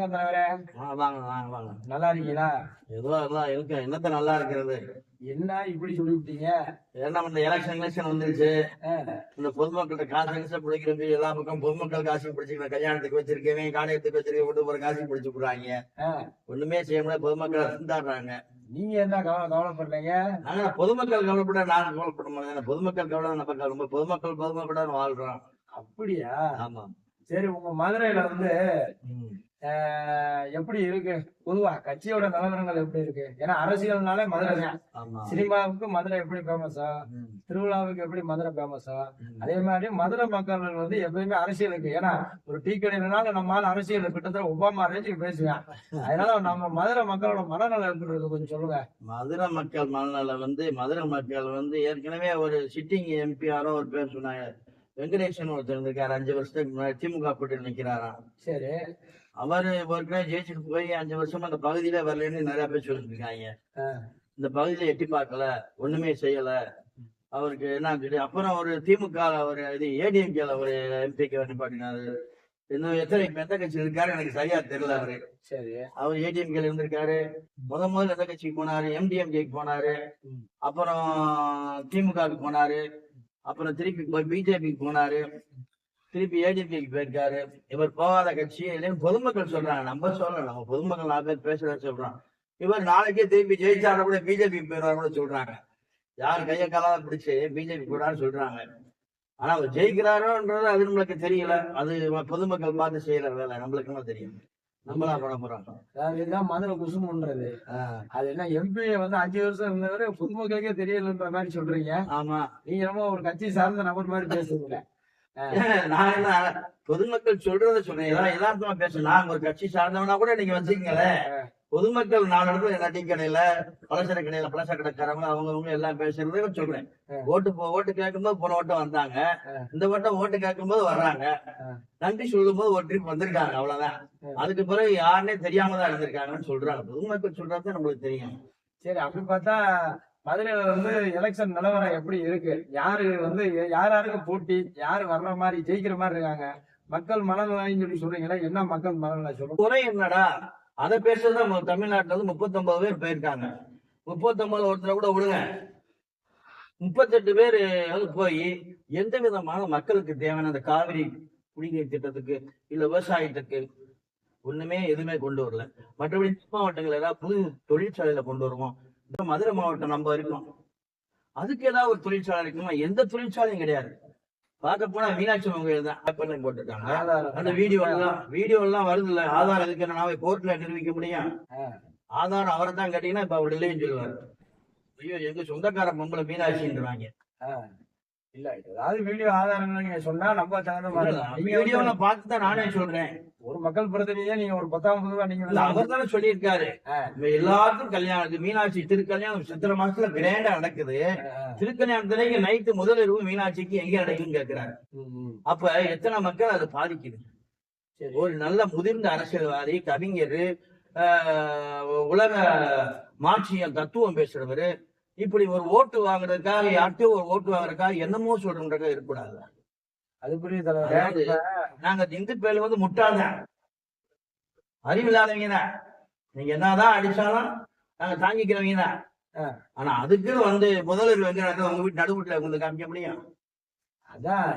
வணக்கம் தலைவரே. ஆ, வாங்க வாங்க வாங்க. நல்லா இருக்கீங்களா ஏதோ எல்லாம் இருக்கு. என்னத்த நல்லா இருக்கிறது? என்ன இப்படி சொல்லிவிட்டீங்க? என்ன இந்த எலெக்ஷன் எலெக்ஷன் வந்துருச்சு. இந்த பொதுமக்கள்கிட்ட காசு கணிசா பிடிக்கிறது எல்லா பக்கம் பொதுமக்கள் காசு பிடிச்சிக்கிறேன் கல்யாணத்துக்கு வச்சிருக்கேன் காணியத்துக்கு வச்சிருக்கேன் விட்டு போற காசு பிடிச்சு போடுறாங்க ஆ. ஒண்ணுமே செய்ய முடியாது. பொதுமக்கள் சிந்தாடுறாங்க நீங்க என்ன கவலை கவலைப்படுறீங்க? ஆனா பொதுமக்கள் கவலைப்பட நாங்க கவலைப்பட மாட்டோம் பொதுமக்கள் கவலை நம்ம கவலை பொதுமக்கள் பொதுமக்கள் வாழ்றோம். அப்படியா? ஆமா சரி உங்க மதுரையில வந்து எப்படி இருக்கு? பொதுவா கட்சியோட நிலவரங்கள் எப்படி இருக்கு? ஏன்னா அரசியல்னாலே மதுரை தான். சினிமாவுக்கு மதுரை எப்படி ஃபேமஸா ம். திருவிழாவுக்கு எப்படி மதுரை ஃபேமஸா. அதே மாதிரி மதுரை மக்கள் வந்து எப்பயுமே அரசியலுக்கு ஏன்னா ஒரு டீ கடையிலனாலும் நம்மளால அரசியல் கிட்டத்தட்ட ஒபாமா ரேஞ்சுக்கு பேசுவேன். அதனால நம்ம மதுரை மக்களோட மனநலம் எப்படி இருக்கு கொஞ்சம் சொல்லுங்க. மதுரை மக்கள் மனநல வந்து மதுரை மக்கள் வந்து ஏற்கனவே ஒரு சிட்டிங் எம்பி யாரோ ஒரு பேர் சொன்னாங்க. வெங்கடேசன் ஒருத்தர் இருந்திருக்காரு. அஞ்சு வருஷத்துக்கு முன்னாடி திமுக கூட்டணி நிக்கிறாராம். சரி. அவரு ஏற்கனவே ஜெயிச்சுட்டு போய் அஞ்சு வருஷமா அந்த பகுதியில வரலன்னு நிறைய பேர் சொல்லிட்டு இருக்காங்க. இந்த பகுதியில எட்டி பார்க்கல ஒண்ணுமே செய்யல. அவருக்கு என்ன அப்புறம் ஒரு திமுக ஒரு இது ஏடிஎம்கேல ஒரு எம்பிக்கு நிப்பாட்டினாரு இன்னும் எத்தனை இப்ப எந்த கட்சி இருக்காரு எனக்கு சரியா தெரியல அவரு. சரி. அவர் ஏடிஎம்கேல இருந்திருக்காரு. முத முதல்ல எந்த கட்சிக்கு போனாரு? எம்டிஎம்கேக்கு போனாரு. அப்புறம் திமுகவுக்கு போனாரு. அப்புறம் திருப்பி போய் பிஜேபிக்கு போனாரு. திருப்பி ஏடிஎம்கேக்கு போயிருக்காரு. இவர் போகாத கட்சி இல்லைன்னு பொதுமக்கள் சொல்றாங்க. நம்ம சொல்லல. நம்ம பொதுமக்கள் நாலு பேர் பேசுறத சொல்றோம். இவர் நாளைக்கே திருப்பி ஜெயிச்சாலும் கூட பிஜேபி போயிடுவார் கூட சொல்றாங்க. யார் கைய காலால பிடிச்சு பிஜேபி போடான்னு சொல்றாங்க. ஆனா அவர் ஜெயிக்கிறாரோன்றது அது நம்மளுக்கு தெரியல. அது பொதுமக்கள் பார்த்து செய்யற வேலை. நம்மளுக்கு என்ன தெரியும்? நம்மளா பண்ண போறோம். இதுதான் மதுரை குசும்புன்றது. அது என்ன எம்பி வந்து அஞ்சு வருஷம் இருந்தவரை பொதுமக்களுக்கே தெரியலன்ற மாதிரி சொல்றீங்க. ஆமா. நீங்க ரொம்ப ஒரு கட்சி சார்ந்த நபர் மாதிரி பேசுறீங்க. நான் என்ன பொதுமக்கள் சொல்றத ஏதாவது யதார்த்தமா பேச. நான் ஒரு கட்சி சார்ந்தவனா கூட நீங்க வச்சுக்கங்களேன் பொதுமக்கள் நாலு இடத்துல என்ன டீ கடையில பலசர கடையில பலசர கடைக்காரங்க அவங்கவங்க எல்லாம் பேசுறதே சொல்றேன். ஓட்டு ஓட்டு கேட்கும்போது போன வட்டம் வந்தாங்க. இந்த வட்டம் ஓட்டு கேட்கும்போது வர்றாங்க. ஆ. நன்றி சொல்லும்போது ஒரு ட்ரிப் வந்திருக்காங்க அவ்வளவுதான். அதுக்கு பிறகு யாருன்னே தெரியாம தான் இருந்திருக்காங்கன்னு சொல்றாங்க. பொதுமக்கள் சொல்றது நம்மளுக்கு தெரியும். சரி அப்படி பார்த்தா மதுரையில வந்து எலெக்ஷன் நிலவரம் எப்படி இருக்கு? யாரு வந்து யார் யாருக்கு போட்டி? யாரு வர்ற மாதிரி ஜெயிக்கிற மாதிரி இருக்காங்க? மக்கள் மனநிலைன்னு சொல்லி சொல்றீங்களா என்ன மக்கள் மனநிலை சொல்லுங்க குறை என்னடா? அதை பேசுறதுதான் நம்ம தமிழ்நாட்டுல வந்து முப்பத்தொன்பது பேர் போயிருக்காங்க. முப்பத்தொன்பது ஒருத்தரை கூட விடுங்க. முப்பத்தெட்டு பேர் வந்து போய் எந்த விதமான மக்களுக்கு தேவையான அந்த காவிரி குடிநீர் திட்டத்துக்கு இல்ல விவசாயத்துக்கு ஒண்ணுமே எதுவுமே கொண்டு வரல. மற்றபடி மாவட்டங்கள் ஏதாவது புது தொழிற்சாலையில கொண்டு வருவோம். மதுரை மாவட்டம் நம்ம இருக்கோம் அதுக்கு ஏதாவது ஒரு தொழிற்சாலை இருக்குமா? எந்த தொழிற்சாலையும் கிடையாது. பார்க்க போனா மீனாட்சி கோயில் தான் போட்டிருக்காங்க. அந்த வீடியோ எல்லாம் வீடியோ எல்லாம் வருது இல்ல ஆதாரம் எதுக்கு நான் கோர்ட்ல நிரூபிக்க முடியும். ஆ. ஆதாரம் அவரை தான் கேட்டீங்கன்னா இப்ப அவர் இல்லைன்னு சொல்லுவாரு. ஐயோ எங்க சொந்தக்கார பொம்பளை மீனாட்சின்றாங்க. இல்ல ஏதாவது வீடியோ ஆதாரங்கள் நீங்க சொன்னா நம்ம தகுந்த மாதிரி வீடியோல பார்த்து தான் நானே சொல்றேன். ஒரு மக்கள் பிரதிநிதியா நீங்க ஒரு பத்தாம் பொதுவா நீங்க அவர் தானே சொல்லியிருக்காரு. எல்லாத்துக்கும் கல்யாணம் மீனாட்சி திருக்கல்யாணம் சித்திரை மாசத்துல கிராண்டா நடக்குது. ஆ. திருக்கல்யாணத்துலங்க நைட்டு முதல் இரவு மீனாட்சிக்கு எங்க நடக்குன்னு கேக்குறாரு. அப்ப எத்தனை மக்கள் அது பாதிக்குது? சரி. ஒரு நல்ல முதிர்ந்த அரசியல்வாதி கவிஞர் உலக மாட்சியம் தத்துவம் பேசுறவரு இப்படி ஒரு ஓட்டு வாங்குறதுக்காக யார்கிட்டயும் ஒரு ஓட்டு வாங்குறதுக்காக என்னமோ சொல்றதுக்காக இருக்கக்கூடாது. அது புரியுது நாங்க இந்து பேர்ல வந்து அறிவில்லாதவங்க தான் நீங்க என்னதான் அடிச்சாலும் நாங்க தாங்கிக்கிறவங்க தான். ஆனா அதுக்குன்னு வந்து முதல்வர் வந்து உங்க வீட்டு நடுவுல வந்து காமிக்க முடியும். அதான்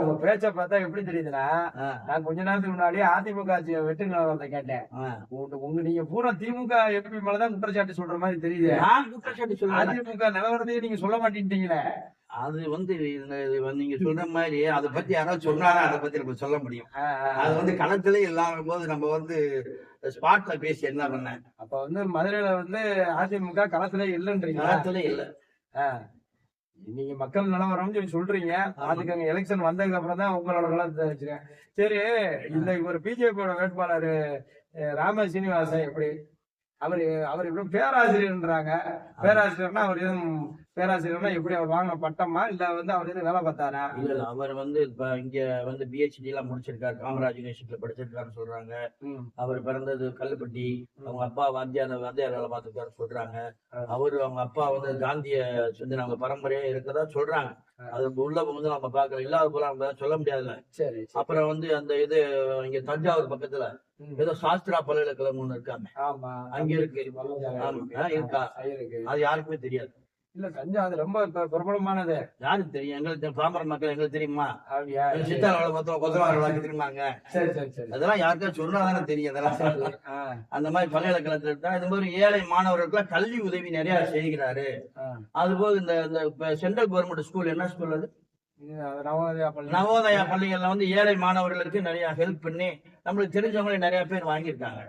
உங்க பேச்ச பார்த்தா எப்படி தெரியுதுன்னா நான் கொஞ்ச நேரத்துக்கு முன்னாடி அதிமுக வெட்டு நிலவரத்தை கேட்டேன். உங்க நீங்க பூரா திமுக எம்பி மேலதான் குற்றச்சாட்டு சொல்ற மாதிரி தெரியுது. குற்றச்சாட்டு சொல்றேன். அதிமுக நிலவரத்தையே நீங்க சொல்ல மாட்டேன்ட்டீங்களே. அது வந்து நீங்க சொல்ற மாதிரி அதை பத்தி யாராவது சொன்னாதான் அதை பத்தி நம்ம சொல்ல முடியும். அது வந்து களத்திலே இல்லாம போது நம்ம வந்து ஸ்பாட்ல பேசி என்ன பண்ண? அப்ப வந்து மதுரையில வந்து அதிமுக களத்துல இல்லைன்றீங்க களத்திலே இல்ல. நீங்க மக்கள் நிலவரம்னு சொல்லி சொல்றீங்க. அதுக்கு அங்க எலெக்ஷன் வந்ததுக்கு அப்புறம் தான் உங்களோட நிலத்தை வச்சுக்கேன் சரி இந்த ஒரு பிஜேபியோட வேட்பாளர் ராம சீனிவாசன் எப்படி? அவர் அவர் இப்படி பேராசிரியர்ன்றாங்க. பேராசிரியர்னா அவர் எதுவும் பேராசிரியர்னா எப்படி அவர் வாங்கின பட்டமா? இல்ல வந்து அவர் எதுவும் வேலை பார்த்தாரா? இல்ல இல்ல. அவர் வந்து இப்ப இங்க வந்து பிஹெச்டி எல்லாம் முடிச்சிருக்காரு. காமராஜ் யூனிவர்சிட்டியில படிச்சிருக்காருன்னு சொல்றாங்க. அவர் பிறந்தது கல்லுப்பட்டி. அவங்க அப்பா வாத்தியார் வாத்தியார் வேலை பார்த்துருக்காரு சொல்றாங்க. அவரு அவங்க அப்பா வந்து காந்திய வந்து நம்ம பரம்பரையா இருக்கதா சொல்றாங்க. அது உள்ள வந்து நம்ம பாக்கல இல்லாத போல நம்ம சொல்ல முடியாதுல்ல. சரி. அப்புறம் வந்து அந்த இது இங்க தஞ்சாவூர் பக்கத்துல ஏதோ சாஸ்திரா பல்கலைக்கழகம் ஒண்ணு இருக்காங்க ஆமா. அங்க இருக்கா. இருக்கு. அது யாருக்குமே தெரியாது. இல்ல தஞ்சா அது ரொம்ப பிரபலமானது. யாருக்கு தெரியும்? எங்களுக்கு பாமர மக்கள் எங்களுக்கு தெரியுமா? சித்தாரோட மொத்தம் கொத்தவாரோட தெரியுமாங்க சரி சரி சரி. அதெல்லாம் யாருக்கா சொன்னா தானே தெரியும் அதெல்லாம். அந்த மாதிரி பல்கலைக்கழகத்துல தான் இது மாதிரி ஏழை மாணவர்களுக்கு கல்வி உதவி நிறைய செய்கிறாரு. அதுபோக இந்த இந்த சென்ட்ரல் கவர்மெண்ட் ஸ்கூல் என்ன ஸ்கூல் அது? நவோதயா பள்ளி. நவோதயா பள்ளிகள்ல வந்து ஏழை மாணவர்களுக்கு நிறைய ஹெல்ப் பண்ணி நம்மளுக்கு தெரிஞ்சவங்களே நிறைய பேர் வாங்கியிருக்காங்க.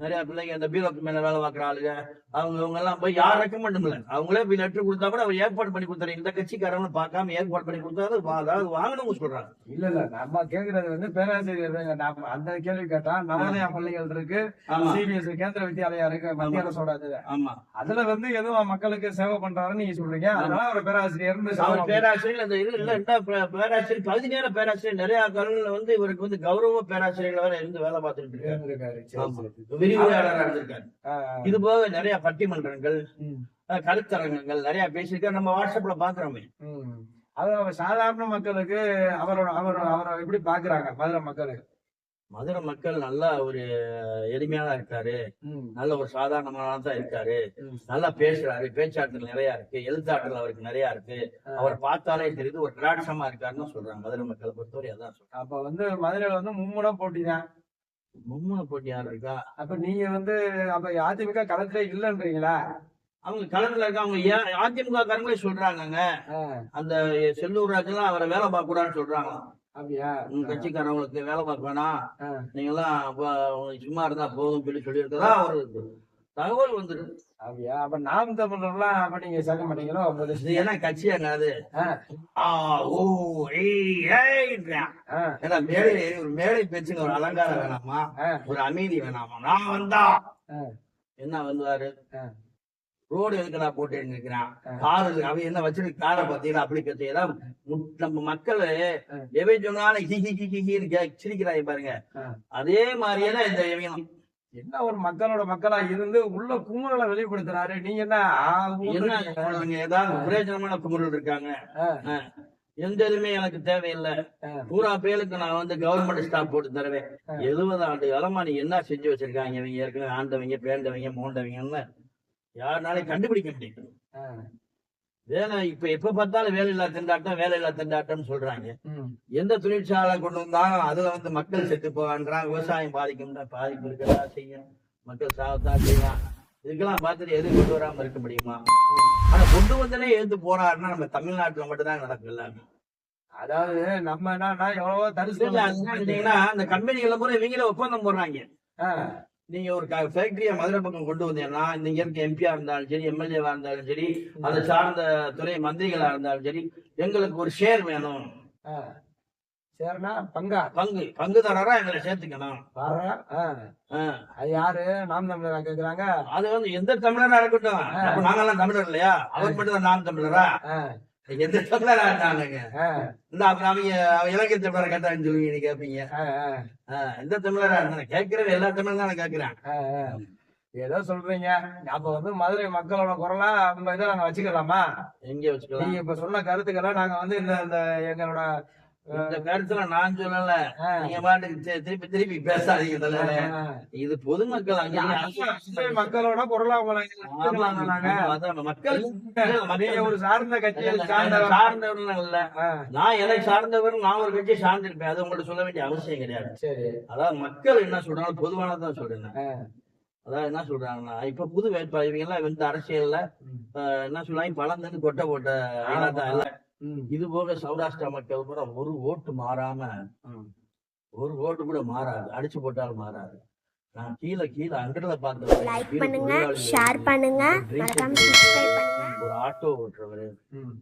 நிறைய பிள்ளைங்க இந்த பீரோக்கு மேல வேலை பார்க்குற ஆளுங்க அவங்க இவங்க எல்லாம் போய் யார் ரெக்கமெண்ட் இல்ல அவங்களே போய் லெட்டர் கொடுத்தா கூட அவர் ஏற்பாடு பண்ணி கொடுத்தாரு இந்த கட்சிக்காரங்க பார்க்காம ஏற்பாடு பண்ணி கொடுத்தாரு அதாவது வாங்கணும்னு சொல்றாங்க. இல்ல இல்ல நம்ம கேக்குறது வந்து பேராசிரியர் தாங்க. நாம அந்த கேள்வி கேட்டா நவோதயா பள்ளிகள் இருக்கு ஆமா. சிபிஎஸ்சி கேந்திர வித்யாலயா இருக்கு மத்திய அரசோட ஆமா. அதுல வந்து எதுவும் மக்களுக்கு சேவை பண்றாருன்னு நீங்க சொல்றீங்க? அதனால ஒரு பேராசிரியர் அவர் பேராசிரியர் அந்த இல்ல பே- பேராசிரியர் பகுதி நேர பேராசிரியர் நிறைய கல்லூரில வந்து இவருக்கு வந்து கௌரவ பேராசிரியர் வேற இருந்து வேலை பார்த்துட்டு இருக்காரு. விரிவுரையாளராக இருந்திருக்காரு. இது போக நிறைய பட்டிமன்றங்கள் கருத்தரங்கங்கள் நிறைய பேசியிருக்காரு. நம்ம வாட்ஸ்அப்ல பாக்குறோமே. அது சாதாரண மக்களுக்கு அவரோட அவர் அவரை எப்படி பாக்குறாங்க மதுரை மக்களுக்கு. மதுரை மக்கள் நல்லா ஒரு எளிமையான இருக்காரு. நல்ல ஒரு சாதாரணமான தான் இருக்காரு. நல்லா பேசுறாரு. பேச்சாற்றல் நிறைய இருக்கு. எழுத்தாற்றல் அவருக்கு நிறைய இருக்கு. அவர் பார்த்தாலே தெரியுது ஒரு திராட்சமா இருக்காருன்னு சொல்றாங்க. மதுரை மக்களை பொறுத்தவரை அதான் சொல்றாங்க. அப்ப வந்து மதுரையில வந்து மும்முனை போட்டி தான். மும்முனை போட்டி யார் இருக்கா? அப்ப நீங்க வந்து அப்ப அதிமுக களத்திலே இல்லன்றீங்களா? அவங்க களத்துல இருக்க? அவங்க ஏன் அதிமுக காரங்களே சொல்றாங்கங்க அந்த செல்லூர் ராஜெல்லாம் அவரை வேலை பார்க்க கூடாதுன்னு சொல்றாங்க அப்படியா? உங்க கட்சிக்காரங்களுக்கு வேலை பார்க்க வேணாம் ஆ. நீங்க எல்லாம் சும்மா இருந்தா போதும் சொல்லி சொல்லி இருக்கதா ஒரு தகவல் வந்துருக்கு அப்படியா? அப்ப நாம் தமிழர்லாம் அப்ப நீங்க சேர்க்க மாட்டீங்களோ? என்ன கட்சியாங்க அது? ஓ, ஏன்னா மேடை ஒரு மேடை பேச்சுங்க ஒரு அலங்காரம் வேணாமா? ஒரு அமைதி வேணாமா? நான் வந்தா என்ன வந்தாரு ஆ. ரோடு எதுக்கு நான் போட்டு இருக்கிறான். காரு அவன் என்ன வச்சிருக்கு காரை பார்த்தீங்கன்னா அப்படி கத்தையெல்லாம் நம்ம மக்கள். எவை சொன்னாலும் ஹி ஹி ஹி ஹி ஹின்னு கே- சிரிக்கிறாங்க பாருங்க. அதே மாதிரியே தான் இந்த எவையும் என்ன ஒரு மக்களோட மக்களா இருந்து உள்ள குமுறலை வெளிப்படுத்துறாரு? நீங்க என்ன ஏதாவது பிரயோஜனமான குமுறல் இருக்காங்க. எந்த இதுமே எனக்கு தேவையில்லை. பூரா பேருக்கு நான் வந்து கவர்மெண்ட் ஸ்டாப் போட்டு தருவேன். எழுபது ஆண்டு காலமா நீ என்ன செஞ்சு வச்சிருக்காங்க? இவங்க ஏற்கனவே ஆண்டவங்க பேண்டவங்க மோண்டவங்கன்னு யாருனாலையும் கண்டுபிடிக்க முடியும் வேலை இப்ப எப்ப பார்த்தாலும் வேலை இல்லா திண்டாட்டம் வேலை இல்லா திண்டாட்டம்னு சொல்றாங்க. எந்த தொழிற்சாலை கொண்டு வந்தாலும் அதுல வந்து மக்கள் செத்து போவான்றான் விவசாயம் பாதிக்கும் பாதிப்பு இருக்கதா செய்யும். மக்கள் சாகத்தான் செய்யும் இதுக்கெல்லாம் பார்த்துட்டு எது கொண்டு வராம இருக்க முடியுமா? ஆனா கொண்டு வந்தனே எழுந்து போறாருன்னா நம்ம தமிழ்நாட்டுல மட்டும்தான் நடக்கும் எல்லாமே. அதாவது நம்ம என்னன்னா எவ்வளவோ தரிசு இல்ல, அது என்ன கேட்டீங்கன்னா இந்த கம்பெனிகளை பூரா இவங்களே ஒப்பந்தம் போடுறாங்க. நீங்க ஒரு ஃபேக்டரியை மதுரை பக்கம் கொண்டு வந்தீங்கன்னா நீங்க இருக்க எம்பியா இருந்தாலும் சரி எம்எல்ஏவா இருந்தாலும் சரி அதை சார்ந்த துறை மந்திரிகளா இருந்தாலும் சரி எங்களுக்கு ஒரு ஷேர் வேணும். சரிண்ணா பங்கா? பங்கு. பங்குதாரரா எங்களை சேர்த்துக்கணும். வர ஆ, ஆ. அது யாரு? நாம் தமிழரா கேக்குறாங்க? அது வந்து எந்த தமிழரா இருக்கட்டும். நாங்கெல்லாம் தமிழர் இல்லையா? அவர் மட்டும் தான் நான் தமிழரா. எந்த தமிழரா இருந்தாங்க ஆ, இந்த அவங்க இலங்கை தமிழரை கேட்டான்னு சொல்லுவீங்க நீங்க கேட்பீங்க எந்த தமிழரா இருந்தாங்க கேட்கறது எல்லா தமிழ் தானே கேட்கிறேன். ஏதோ சொல்றீங்க. அப்ப வந்து மதுரை மக்களோட குரலா நம்ம இதை நாங்க வச்சுக்கலாமா? எங்க வச்சுக்கலாம்? நீங்க இப்ப சொன்ன கருத்துக்களை நாங்க வந்து இந்த எங்களோட இந்த கருத்துல நான் சொல்லல. நீங்க பாட்டுக்கு திருப்பி திருப்பி பேசாதீங்க தலைவரே. இது பொதுமக்கள் அங்க மக்களோட அதான் மக்கள் ஒரு சார்ந்த கட்சியை நான் சார்ந்தவர் சார்ந்தவர்கள் நான் எதை சார்ந்தவர் நான் ஒரு கட்சியை சார்ந்திருப்பேன். அது உங்கள்ட்ட சொல்ல வேண்டிய அவசியம் கிடையாது. அதாவது மக்கள் என்ன சொல்றாங்க பொதுவானதான் சொல்றேன் அதாவது என்ன சொல்றாங்கன்னா இப்ப புது வேட்பாளர் இவங்க எல்லாம் வந்து அரசியல்ல என்ன சொல்றாங்க பழம் தந்து கொட்டை போட்ட இது போக சௌராஷ்டிரா மக்கள் கூட ஒரு ஓட்டு மாறாம ம். ஒரு ஓட்டு கூட மாறாது. அடிச்சு போட்டாலும் மாறாது. நான் கீழே கீழே அங்கட பார்த்தேன் லைக் பண்ணுங்க ஷேர் பண்ணுங்க. மறக்காம சப்ஸ்கிரைப் பண்ணுங்க. ஒரு ஆட்டோ ஓட்டுறவரு. ம்,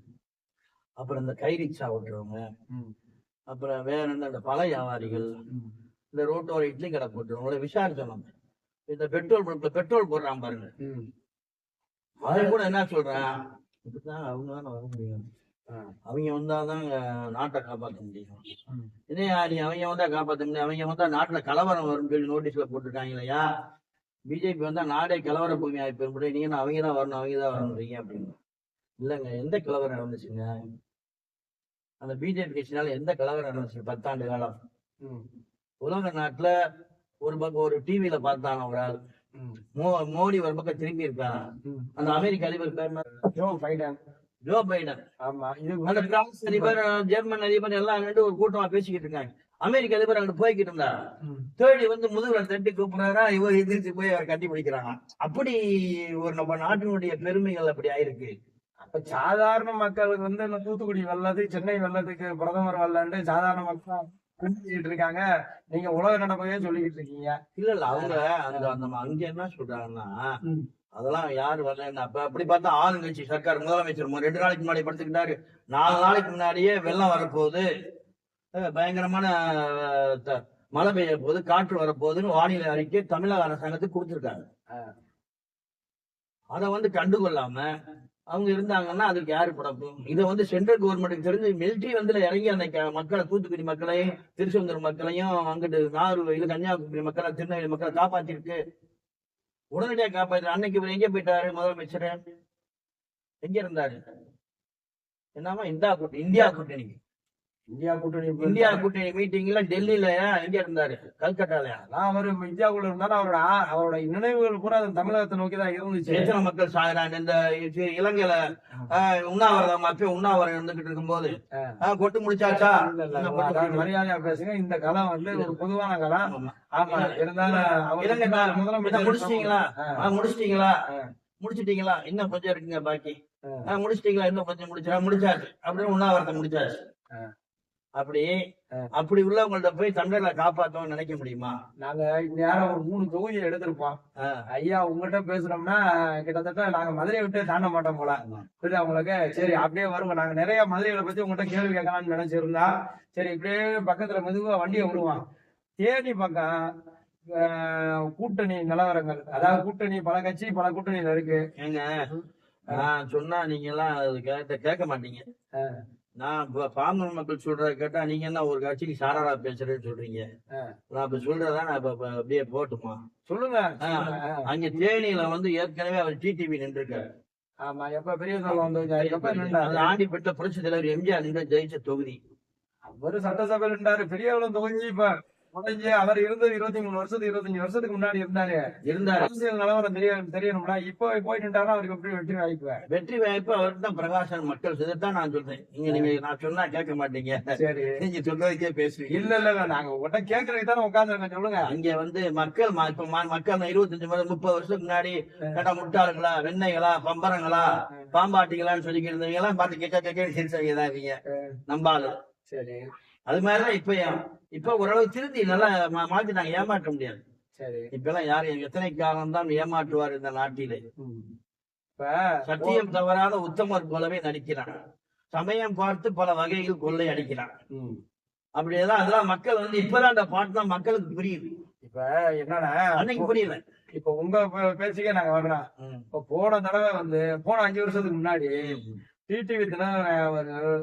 அப்புறம் இந்த கை ரிக்ஷா ஓட்டுறவங்க. ம், அப்புறம் வேற என்ன இந்த பழ வியாபாரிகள். இந்த ரோட்டோர இட்லி கடை போட்டுறவங்கள விசாரிச்சோம் இந்த பெட்ரோல் பங்க்ல பெட்ரோல் போடுறான் பாருங்க. ம். அவன் கூட என்ன சொல்றான்? இப்படிதான் அவங்க தானே வர முடியும். அவங்க வந்தாதான் நாட்டை காப்பாற்ற முடியும். இதே நீ அவங்க வந்தா காப்பாற்ற முடியும். அவங்க வந்தா நாட்டுல கலவரம் வரும்னு சொல்லி நோட்டீஸ்ல போட்டுருக்காங்க இல்லையா? பிஜேபி வந்தா நாடே கலவர பூமி ஆகி போய் நீங்க அவங்க தான் வரணும் அவங்க தான் வரணுன்றீங்க அப்படின்னு. இல்லைங்க எந்த கலவரம் நடந்துச்சுங்க? அந்த பிஜேபி கட்சினால எந்த கலவரம் நடந்துச்சு பத்தாண்டு காலம். உலக நாட்டுல ஒரு பக்கம் ஒரு டிவியில பார்த்தான ஒரு ஆள். மோடி ஒரு பக்கம் திரும்பி இருக்காங்க ம். அந்த அமெரிக்க அதிபர் பேர்? Joe Biden. ஜோ பைடன் ஆமா. இது அந்த பிரான்ஸ் அதிபர் ஜெர்மன் அதிபர் எல்லாம் ரெண்டு ஒரு கூட்டமா பேசிக்கிட்டு இருக்காங்க. அமெரிக்க அதிபர் அங்கிட்டு போய்கிட்டு இருந்தார். தேடி வந்து முதுகுல தட்டி கூப்பிடுறாரா இவர் எதிர்த்து போய் அவர் கட்டி பிடிக்கிறாங்க அப்படி ஒரு நம்ம நாட்டினுடைய பெருமைகள் அப்படி ஆயிருக்கு. அப்ப சாதாரண மக்களுக்கு வந்து இந்த தூத்துக்குடி வெள்ளது சென்னை வெள்ளத்துக்கு பிரதமர் வரலன்ட்டு சாதாரண மக்கள் கும்பிட்டு இருக்காங்க நீங்க உலக நடப்பையே சொல்லிக்கிட்டு இருக்கீங்க இல்ல இல்ல அவங்க அந்த அந்த அங்க என்ன சொல்றாங்கன்னா. அதெல்லாம் யாரு வரலன்னு அப்ப அப்படி பார்த்தா ஆளுங்கட்சி சர்க்கார் முதலமைச்சர் ரெண்டு நாளைக்கு முன்னாடி படுத்துக்கிட்டாரு. நாலு நாளைக்கு முன்னாடியே வெள்ளம் வரப்போகுது. பயங்கரமான மழை பெய்ய போகுது காற்று வரப்போகுதுன்னு வானிலை அறிக்கை தமிழக அரசாங்கத்துக்கு கொடுத்துருக்காங்க. அதை வந்து கண்டுகொள்ளாம அவங்க இருந்தாங்கன்னா அதுக்கு யாரு படப்பும்? இதை வந்து சென்ட்ரல் கவர்மெண்ட்டுக்கு தெரிஞ்சு மிலிட்ரி வந்து இறங்கி அந்த மக்களை தூத்துக்குடி மக்களையும் திருச்செந்தூர் மக்களையும் அங்கிட்டு நாகூர் இது கன்னியாகுமரி மக்களை திருநெல்வேலி மக்களை காப்பாத்திருக்கு உடனடியாக காப்பாத்து அன்னைக்கு இவர் எங்க போயிட்டாரு முதலமைச்சர்? எங்க இருந்தாரு? என்னமா இந்தியா கூட்டணி இந்தியா கூட்டணிக்கு. இந்தியா கூட்டணி இந்தியா கூட்டணி மீட்டிங்ல டெல்லியில எங்க இருந்தாரு? கல்கட்டாலயா? அதான் அவர் இந்தியாவுக்குள்ள இருந்தாலும் அவரோட அவரோட நினைவுகள் பூரா அந்த தமிழகத்தை நோக்கி தான் இருந்துச்சு. எத்தனை மக்கள் சாகுறாங்க? இந்த இலங்கையில உண்ணாவிரதம் அப்பயே உண்ணாவிரதம் இருந்துகிட்டு இருக்கும்போது கொட்டு முடிச்சாச்சா. மரியாதையா பேசுங்க. இந்த களம் வந்து ஒரு பொதுவான களம் ஆமா. இருந்தாலும் இலங்கை முதலமைச்சர் முடிச்சிட்டீங்களா? முடிச்சிட்டீங்களா. முடிச்சிட்டீங்களா? இன்னும் கொஞ்சம் இருக்குங்க பாக்கி. முடிச்சிட்டீங்களா? இன்னும் கொஞ்சம் முடிச்சா முடிச்சாச்சு. அப்படின்னு உண்ணாவிரதம் முடிச்சாச்சு. அப்படி. அப்படி உள்ளவங்கள்ட்ட போய் தமிழர்களை காப்பாத்தோம்னு நினைக்க முடியுமா? நாங்க இந்நேரம் ஒரு மூணு தொகுதியை எடுத்திருப்போம். ஐயா உங்ககிட்ட பேசுனோம்னா கிட்டத்தட்ட நாங்க மதுரையை விட்டு தாண்ட மாட்டோம் போல. புரியுதா உங்களுக்கு? சரி அப்படியே வருங்க நாங்க நிறைய மதுரைகளை பத்தி உங்ககிட்ட கேள்வி கேட்கலாம்னு நினைச்சிருந்தா சரி இப்படியே பக்கத்துல மெதுவா வண்டியை விடுவான் தேனி பக்கம் கூட்டணி நிலவரங்கள். அதாவது கூட்டணி பல கட்சி பல கூட்டணியில இருக்கு. ஏங்க நான் சொன்னா நீங்க எல்லாம் கேட்க மாட்டீங்க. நான் இப்ப பாமர மக்கள் சொல்றத கேட்டா நீங்க என்ன ஒரு கட்சிக்கு சாராரா பேசுறேன்னு சொல்றீங்க. நான் இப்ப சொல்றதா நான் இப்ப அப்படியே போட்டுமா? சொல்லுங்க. அங்க தேனியில வந்து ஏற்கனவே அவர் டிடிவி நின்றுருக்காரு. ஆமா எப்ப பெரிய சொல்ல வந்து எப்ப அது நின்றாரு. ஆண்டி பெற்ற புரட்சி தலைவர் எம்ஜிஆர் நின்று ஜெயிச்ச தொகுதி. அவரு சட்டசபையில் நின்றாரு. பெரியவளும் தொகுதி இப்ப. உடஞ்சி அவர் இருந்தது இருபத்தி மூணு வருஷத்துக்கு இருபத்தஞ்சு வருஷத்துக்கு முன்னாடி இருந்தாரு. இருந்தாரு. அரசியல் நிலவரம் தெரிய தெரியணும்னா இப்போ போய் நின்றாருன்னா அவருக்கு எப்படி வெற்றி வாய்ப்பு? வெற்றி வாய்ப்பு அவருக்கு தான் பிரகாசன் மக்கள் இதைத்தான் நான் சொல்றேன். நீங்க நீங்க நான் சொன்னா கேட்க மாட்டீங்க. சரி. நீங்க சொல்றதுக்கே பேசுவீங்க இல்ல இல்ல நாங்க உங்கள்கிட்ட கேட்கறதுக்கு தானே உட்காந்துருக்கோம் சொல்லுங்க. அங்க வந்து மக்கள் இப்ப மக்கள் இருபத்தஞ்சு முப்பது முப்பது வருஷத்துக்கு முன்னாடி கேட்டா முட்டாளுங்களா வெண்ணைகளா பம்பரங்களா பாம்பாட்டிகளான்னு சொல்லிக்கிட்டு இருந்தவங்க எல்லாம் பார்த்து கேட்க கேட்க சிரிச்சவங்க தான் இவங்க நம்பாளு சரி. அது மாதிரிதான் இப்ப இப்ப ஓரளவு திருந்தி நல்லா மாத்திட்டாங்க ஏமாற்ற முடியாது. சரி. இப்ப எல்லாம் யாரும் எத்தனை காலம் தான் ஏமாற்றுவார் இந்த நாட்டிலே. சத்தியம் தவறாத உத்தமர் போலவே நடிக்கிறான். சமயம் பார்த்து பல வகைகள் கொள்ளை அடிக்கிறான். ம். அப்படியெல்லாம் அதெல்லாம் மக்கள் வந்து இப்பதான் அந்த பாட்டு தான் மக்களுக்கு புரியுது. இப்ப என்னன்னா அன்னைக்கு புரியல. இப்ப உங்க பேச்சுக்கே நாங்க வர்றோம். இப்ப போன தடவை வந்து போன அஞ்சு வருஷத்துக்கு முன்னாடி டிடிவி அவர்கள்.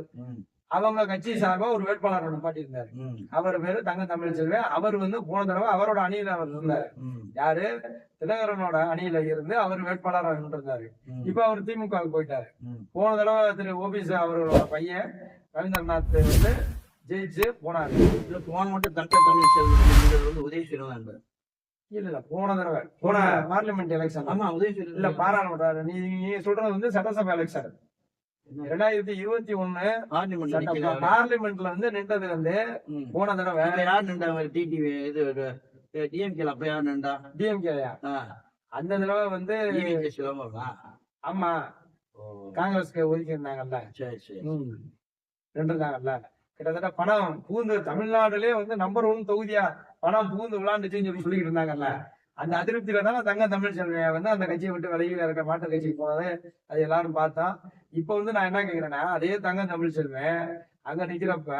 அவங்க கட்சி சார்பா ஒரு வேட்பாளர் நிப்பாட்டி இருந்தாரு ம். அவர் பேரு தங்க தமிழ் அவர் வந்து போன தடவை அவரோட அணியில அவர் இருந்தாரு. யாரு? தினகரனோட அணியில இருந்து அவர் வேட்பாளராக இருந்தாரு ம். இப்ப அவர் திமுக போயிட்டாரு. போன தடவை திரு ஓபிஎஸ் அவர்களோட பையன் ரவீந்திரநாத் வந்து ஜெயிச்சு போனாரு. இதுல போன மட்டும் தங்க தமிழ் செல்வன் வந்து உதயசூரன் நண்பர் இல்ல இல்ல போன தடவை. போன பார்லிமெண்ட் எலெக்ஷன் ஆமா உதயசூரன் இல்ல பாராளுமன்ற நீ நீ சொல்றது வந்து சட்டசபை எலெக்ஷன் ரெண்டாயிரத்தி இருபத்தி ஒண்ணு. பார்லிமெண்ட்ல வந்து நின்றது வந்து ம். போன தடவை அப்ப யார் நின்றா? டிடிவி இது டிஎம்கேல அப்ப யார் நின்றா? டிஎம்கே ஆ. அந்த தடவை வந்து? ஆமா. காங்கிரஸ்க்கு ஒதுக்கி இருந்தாங்கல்ல சரி. சரி நின்றுருந்தாங்கல்ல கிட்டத்தட்ட பணம் பூந்து தமிழ்நாடுலயே வந்து நம்பர் ஒன் தொகுதியா பணம் பூந்து விளாண்டுச்சுன்னு சொல்லி சொல்லிட்டு இருந்தாங்கல்ல? அந்த அதிருப்தியில தானே தங்க தமிழ் செல்வியை வந்து அந்த கட்சியை விட்டு விலகி இருக்க மாற்று கட்சிக்கு போனது அது எல்லாரும் பார்த்தோம் இப்ப வந்து நான் என்ன கேக்குறேன்னா அதே தங்க தமிழ் செல்வன் அங்க நிக்கிறப்ப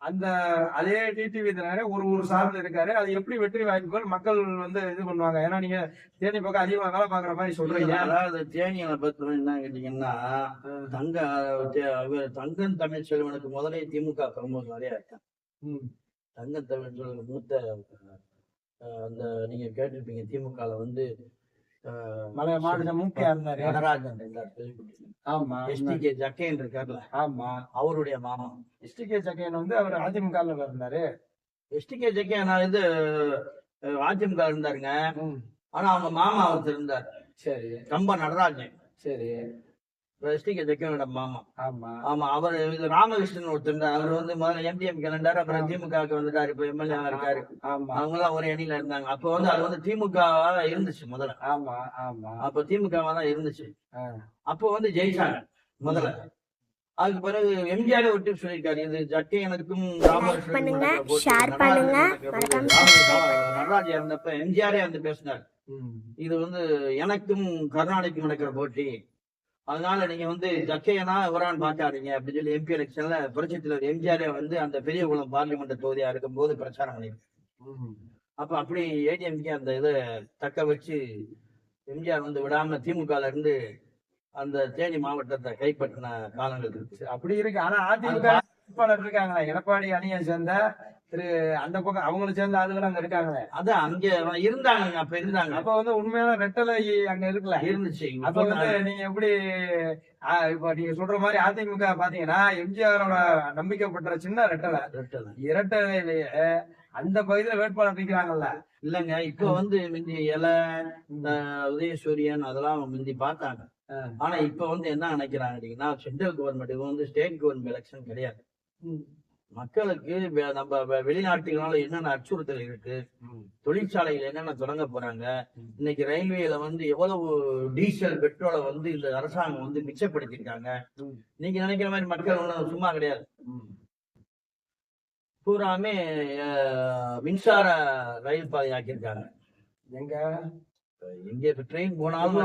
அந்த அதே டிடிவி ஒரு ஒரு சார்ந்து இருக்காரு. அது எப்படி வெற்றி வாய்ப்புகள் மக்கள் வந்து இது பண்ணுவாங்க? ஏன்னா நீங்க தேனி பக்கம் அதிகமா வேலை பாக்குற மாதிரி சொல்றீங்க. அதாவது தேனியில பத்தி என்ன கேட்டீங்கன்னா தங்க தே- இவர் தங்கம் தமிழ் செல்வனுக்கு முதலே திமுக பிரமுகர் நிறைய. தங்கம் தமிழ் செல்வன் மூத்த அந்த நீங்க கேட்டிருப்பீங்க திமுகல வந்து மலை மாநில முக்கியா இருந்தாரு நடராஜன். ஆமா எஸ்டிகே ஜக்கைன் இருக்கார்ல ஆமா. அவருடைய மாமா எஸ்டிகே ஜக்கையன் வந்து அவர் அதிமுக இருந்தாரு. எஸ்டிகே ஜக்கைன் நான் இது அதிமுக இருந்தாருங்க. ஆனா அவங்க மாமா ஒருத்தர் இருந்தார். சரி. கம்ப நடராஜன். சரி. ஜக்கைனோட மாமா. ஆமா. ஆமா அவர் இது ராமகிருஷ்ணன் ஒருத்தர் இருந்தார் அவர் வந்து முதல்ல எம்டிஎம் கிளண்டார் அப்புறம் திமுகவுக்கு வந்துட்டாரு இப்ப எம்எல்ஏ இருக்காரு. ஆமா. அவங்க எல்லாம் ஒரு அணியில இருந்தாங்க. அப்ப வந்து அது வந்து திமுக இருந்துச்சு முதல்ல. ஆமா ஆமா. அப்ப திமுக தான் இருந்துச்சு. அப்போ வந்து ஜெயிச்சாங்க முதல்ல. அதுக்கு பிறகு எம்ஜிஆர் விட்டு சொல்லியிருக்காரு. இது ஜக்கை எனக்கும் நடராஜன் இருந்தப்ப எம்ஜிஆரே வந்து பேசினார். இது வந்து எனக்கும் கருணாநிதிக்கும் நடக்கிற போட்டி. அதனால நீங்க வந்து ஜக்கையனா இவரான்னு பாக்காதீங்க அப்படின்னு சொல்லி எம்பி எலெக்ஷன்ல புரட்சி தலைவர் எம்ஜிஆரே வந்து அந்த பெரியகுளம் பார்லிமெண்ட் தொகுதியா இருக்கும்போது பிரச்சாரம் பண்ணிருக்காரு ம். அப்ப அப்படி ஏடிஎம்கே அந்த இதை தக்க வச்சு எம்ஜிஆர் வந்து விடாம திமுகல இருந்து அந்த தேனி மாவட்டத்தை கைப்பற்றின காலங்கள் இருக்கு சரி, அப்படி இருக்கு ஆனா அதிமுக இருக்காங்களே எடப்பாடி அணியை சேர்ந்த திரு அந்த பக்கம் அவங்களை சேர்ந்த ஆளுகள் அங்க இருக்காங்களே. அதான் அங்க இருந்தாங்க அப்ப இருந்தாங்க. அப்ப வந்து உண்மையான ரெட்டலை அங்க இருக்குல்ல? இருந்துச்சு. அப்ப வந்து நீங்க எப்படி இப்ப நீங்க சொல்ற மாதிரி அதிமுக பாத்தீங்கன்னா எம்ஜிஆரோட நம்பிக்கைப்பட்ட சின்ன ரெட்டலை ரெட்டலை. இரட்டலையிலேயே அந்த பகுதியில வேட்பாளர் நிக்கிறாங்கல்ல? இல்லங்க இப்ப வந்து முந்தி இலை இந்த உதயசூரியன் அதெல்லாம் முந்தி பார்த்தாங்க. ஆனா இப்ப வந்து என்ன நினைக்கிறாங்க சென்ட்ரல் கவர்மெண்ட் இது வந்து ஸ்டேட் கவர்மெண்ட் எலெக்ஷன் கிடையாது. மக்களுக்கு நம்ம வெளிநாட்டுகளால என்னென்ன அச்சுறுத்தல் இருக்கு? தொழிற்சாலைகள் என்னென்ன தொடங்க போறாங்க? இன்னைக்கு ரயில்வேல வந்து எவ்வளவு டீசல் பெட்ரோலை வந்து இந்த அரசாங்கம் வந்து மிச்சப்படுத்திருக்காங்க. நீங்க நினைக்கிற மாதிரி மக்கள் ஒண்ணும் சும்மா கிடையாது. பூராமே மின்சார ரயில் பாதை ஆக்கியிருக்காங்க. எங்க? எங்க இப்ப ட்ரெயின் போனாலும்.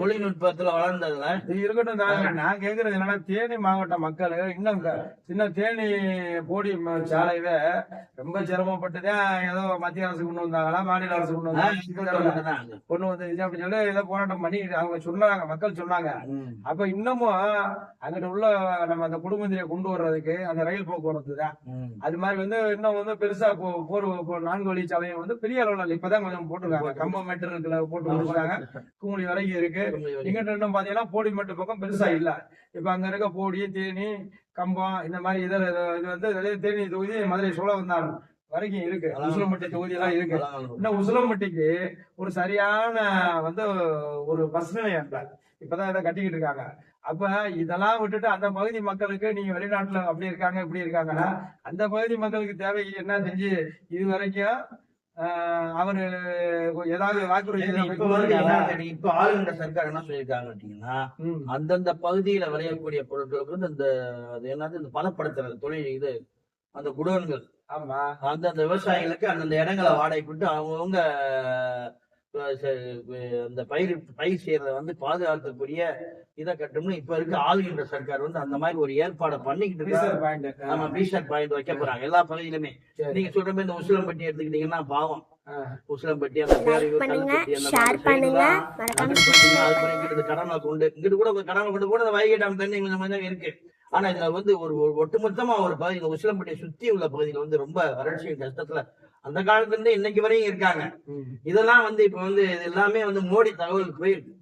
தொழில்நுட்பத்துல வளர்ந்ததுல. இருக்கட்டும் நான் கேக்குறது என்னன்னா தேனி மாவட்ட மக்கள் இன்னும் சின்ன தேனி போடி சாலையவே ரொம்ப சிரமப்பட்டுதான் ஏதோ மத்திய அரசு கொண்டு வந்தாங்களா மாநில அரசு கொண்டு வந்தாங்க கொண்டு வந்து இது அப்படின்னு சொல்லி ஏதோ போராட்டம் பண்ணி அவங்க சொன்னாங்க மக்கள் சொன்னாங்க. அப்ப இன்னமும் அங்கிட்ட உள்ள நம்ம அந்த குடும்பத்திலே கொண்டு வர்றதுக்கு அந்த ரயில் போக்குவரத்து தான். அது மாதிரி வந்து இன்னும் வந்து பெருசா போர் நான்கு வழி சாலையை வந்து பெரிய அளவுல. இப்பதான் கொஞ்சம் போட்டிருக்காங்க. கம்பம் மீட்டர் இருக்குல்ல போட்டு கொடுக்குறாங்க குமுளி வரைக்கும் இருக்கு. இங்கிட்ட இன்னும் பாத்தீங்கன்னா போடி மட்டும் பக்கம் பெருசா இல்ல. இப்ப அங்க இருக்க போடி தேனி கம்பம் இந்த மாதிரி இதர இது வந்து தேனி தொகுதி மதுரை சோழவந்தான் வரைக்கும் இருக்கு. உசிலம்பட்டி தொகுதி எல்லாம் இருக்கு. இன்னும் உசிலம்பட்டிக்கு ஒரு சரியான வந்து ஒரு பஸ் நிலையம் இப்பதான் இதை கட்டிக்கிட்டு இருக்காங்க. அப்ப இதெல்லாம் விட்டுட்டு அந்த பகுதி மக்களுக்கு நீங்க வெளிநாட்டுல அப்படி இருக்காங்க இப்படி இருக்காங்கன்னா அந்த பகுதி மக்களுக்கு தேவை என்ன செஞ்சு இது வரைக்கும் அவரு ஏதாவது வாக்குறுதி இப்ப ஆளுகின்ற சர்க்கார் என்ன சொல்லியிருக்காங்க அப்படின்னா அந்தந்த பகுதியில விளையக்கூடிய பொருட்களுக்கு வந்து இந்த அது என்னது இந்த பதப்படுத்துறது தொழில் இது அந்த குடோன்கள். ஆமா. அந்தந்த விவசாயிகளுக்கு அந்தந்த இடங்களை வாடகை விட்டு அவங்கவுங்க அந்த பயிர் பயிர் செய்யறத வந்து பாதுகாக்கக்கூடிய இதை கட்டணும்னு இப்ப இருக்க ஆளுகின்ற சர்க்கார் வந்து அந்த மாதிரி ஒரு ஏற்பாடை பண்ணிக்கிட்டு இருக்காங்க. பாயிண்ட் நம்ம பீசர் பாயிண்ட் வைக்க போறாங்க. எல்லா பகுதியிலுமே. நீங்க சொல்ற மாதிரி இந்த உசிலம்பட்டி எடுத்துக்கிட்டீங்கன்னா பாவம். உசிலம்பட்டி அந்த பேரையூர் பண்ணுங்க, கல்லுப்பட்டி அந்த கடனை கொண்டு இங்கிட்டு கூட கடனை கொண்டு கூட வைகை டேம் தண்ணி கொஞ்சம் இருக்கு. ஆனா இதுல வந்து ஒரு ஒட்டுமொத்தமா ஒரு பகுதி இந்த உசிலம்பட்டியை சுத்தி உள்ள பகுதியில வந்து ரொம்ப வறட்சியின் கஷ்டத்துல அந்த காலத்துல இருந்து இன்னைக்கு வரையும் இருக்காங்க. இதெல்லாம் வந்து இப்ப வந்து இது எல்லாமே வந்து மோடி தகவலுக்கு போயிருக்கு